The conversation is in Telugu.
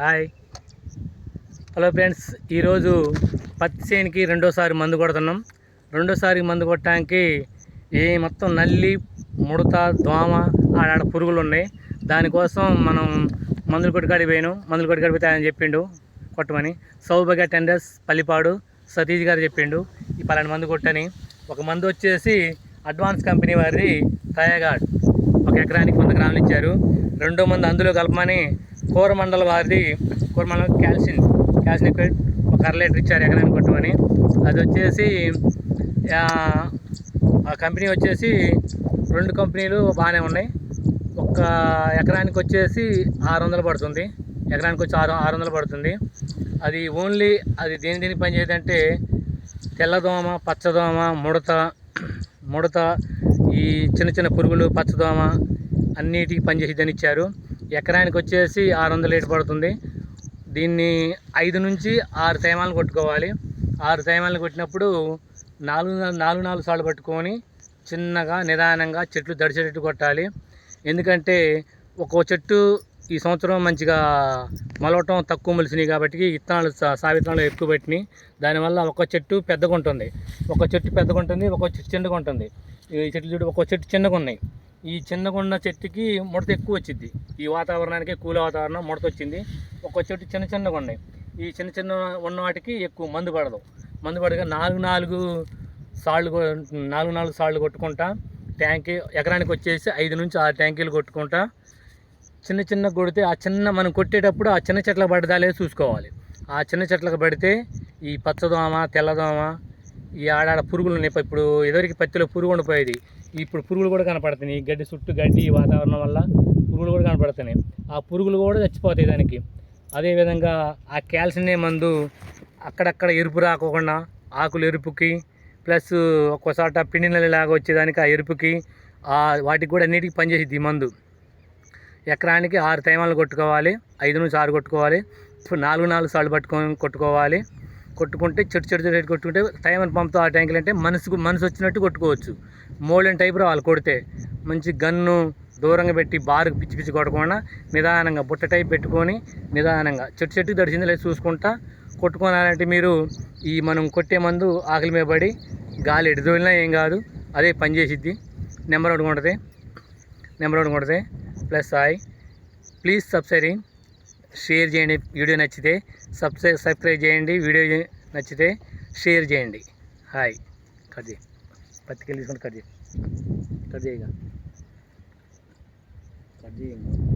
హాయ్. హలో ఫ్రెండ్స్ ఈరోజు పత్తి చేనికి రెండోసారి మందు కొడుతున్నాం. రెండోసారి మందు కొట్టడానికి ఏ మొత్తం నల్లి ముడత దోమ ఆడాడ పురుగులు ఉన్నాయి. దానికోసం మనం మందులు కొట్టుకాడి పోయాను. మందులు కొట్టుకాడి పోతే ఆయన చెప్పిండు కొట్టమని. సౌభాగ్య టెండర్స్ పల్లిపాడు సతీష్ గారు చెప్పిండు ఈ పలాంటి మందు కొట్టని. ఒక మందు వచ్చేసి అడ్వాన్స్ కంపెనీ వారి తయాగాడ్ ఒక ఎకరానికి వంద గ్రాములు ఇచ్చారు. రెండో మంది అందులో కలపమని కోరమండల వారిది కోరమండలం క్యాల్సిన్ క్యాల్సిన్ లిక్విడ్ ఒక అర లీటర్ ఇచ్చారు ఎకరానికి కొట్టమని. అది వచ్చేసి ఆ, కంపెనీ వచ్చేసి రెండు కంపెనీలు బాగానే ఉన్నాయి. ఒక ఎకరానికి వచ్చేసి ఆరు వందలు పడుతుంది. ఎకరానికి వచ్చి ఆరు ఆరు వందలు పడుతుంది. అది ఓన్లీ అది దేని దేని పని చేయదంటే తెల్లదోమ పచ్చదోమ ముడత ముడత ఈ చిన్న చిన్న పురుగులు పచ్చదోమ అన్నిటికి పనిచేసిద్దని ఇచ్చారు. ఎకరానికి వచ్చేసి ఆరు వందల లీటర్ పడుతుంది. దీన్ని ఐదు నుంచి ఆరు తైమాలను కొట్టుకోవాలి. ఆరు తేమాలను కొట్టినప్పుడు నాలుగు నాలుగు నాలుగు సార్లు పట్టుకొని చిన్నగా నిదానంగా చెట్లు దడిచేటట్టు కొట్టాలి. ఎందుకంటే ఒక్కో చెట్టు ఈ సంవత్సరం మంచిగా మొలవటం తక్కువ మొలిసినాయి కాబట్టి విత్తనాలు సా- సావిత్తనాలు ఎక్కువ పెట్టినాయి. దానివల్ల ఒక్క చెట్టు పెద్దగా ఉంటుంది ఒక చెట్టు పెద్దగా ఉంటుంది ఒక చెట్టు చిన్నగా ఉంటుంది ఈ చెట్లు చూడు ఒక్కో చెట్టు చిన్నగా ఉన్నాయి ఈ చిన్నగున్న చెట్టుకి ముడత ఎక్కువ వచ్చింది ఈ వాతావరణానికి కూల వాతావరణం ముడత వచ్చింది. ఒక్కొక్క చెట్టు చిన్న చిన్నగా ఉన్నాయి ఈ చిన్న చిన్న ఉన్న వాటికి ఎక్కువ మందు పడదు. మందు పడగా నాలుగు నాలుగు సాళ్ళు కొ- నాలుగు నాలుగు సాళ్ళు కొట్టుకుంటా ట్యాంక్ ఎకరానికి వచ్చేసి ఐదు నుంచి ఆరు ట్యాంకీలు కొట్టుకుంటా చిన్న చిన్న కొడితే ఆ చిన్న మనం కొట్టేటప్పుడు ఆ చిన్న చెట్లకు పడదా చూసుకోవాలి. ఆ చిన్న చెట్లకు పడితే ఈ పచ్చదోమ తెల్లదోమ ఈ ఆడాడ పురుగులు ఉన్నాయి. ఇప్పుడు ఎదురికి పత్తిలో పురుగు ఉండిపోయేది. ఇప్పుడు పురుగులు కూడా కనపడుతున్నాయి. గడ్డి చుట్టూ గడ్డి ఈ వాతావరణం వల్ల పురుగులు కూడా కనపడుతున్నాయి. ఆ పురుగులు కూడా చచ్చిపోతాయి దానికి. అదేవిధంగా ఆ క్యాల్షియం మందు అక్కడక్కడ ఎరుపు రాకోకుండా ఆకులు ఎరుపుకి ప్లస్ ఒక్కోసాట పిండి లాగా వచ్చేదానికి ఆ ఎరుపుకి ఆ వాటికి కూడా అన్నిటికీ పనిచేసేది ఈ మందు. ఎకరానికి ఆరు తైమాలు కొట్టుకోవాలి ఐదు నుంచి ఆరు కొట్టుకోవాలి ఇప్పుడు నాలుగు నాలుగు సార్లు పట్టుకొని కొట్టుకోవాలి కొట్టుకుంటే చెట్టు చెట్టు చెట్టు కొట్టుకుంటే టైమర్ పంప్తో ఆ ట్యాంకులు అంటే మనసుకు మనసు వచ్చినట్టు కొట్టుకోవచ్చు. మోల్డెన్ టైప్ వాళ్ళు కొడితే. మంచి గన్ను దూరంగా పెట్టి బారుకు పిచ్చి పిచ్చి కొట్టకుండా నిదానంగా బుట్ట టైప్ పెట్టుకొని నిదానంగా చెట్టు చెట్టుకు దడిచింది లేదు చూసుకుంటా కొట్టుకోవాలంటే మీరు ఈ మనం కొట్టే మందు ఆకలి మీద పడి గాలి ఎడిదోలినా ఏం కాదు. అదే పని చేసిద్ది. నెంబర్ ఒకటి కొడుతుంది నెంబర్ ఒకటి కొడితే plus hi please subscribe. Share చేయండి వీడియో నచ్చితే. సబ్స్క్రైబ్ సబ్స్క్రైబ్ చేయండి. వీడియో నచ్చితే షేర్ చేయండి. హాయ్. కట్ చేయి. పత్తికెళ్ళి తీసుకొని కట్ చేయి. కట్ చేయగా కట్ చేయండి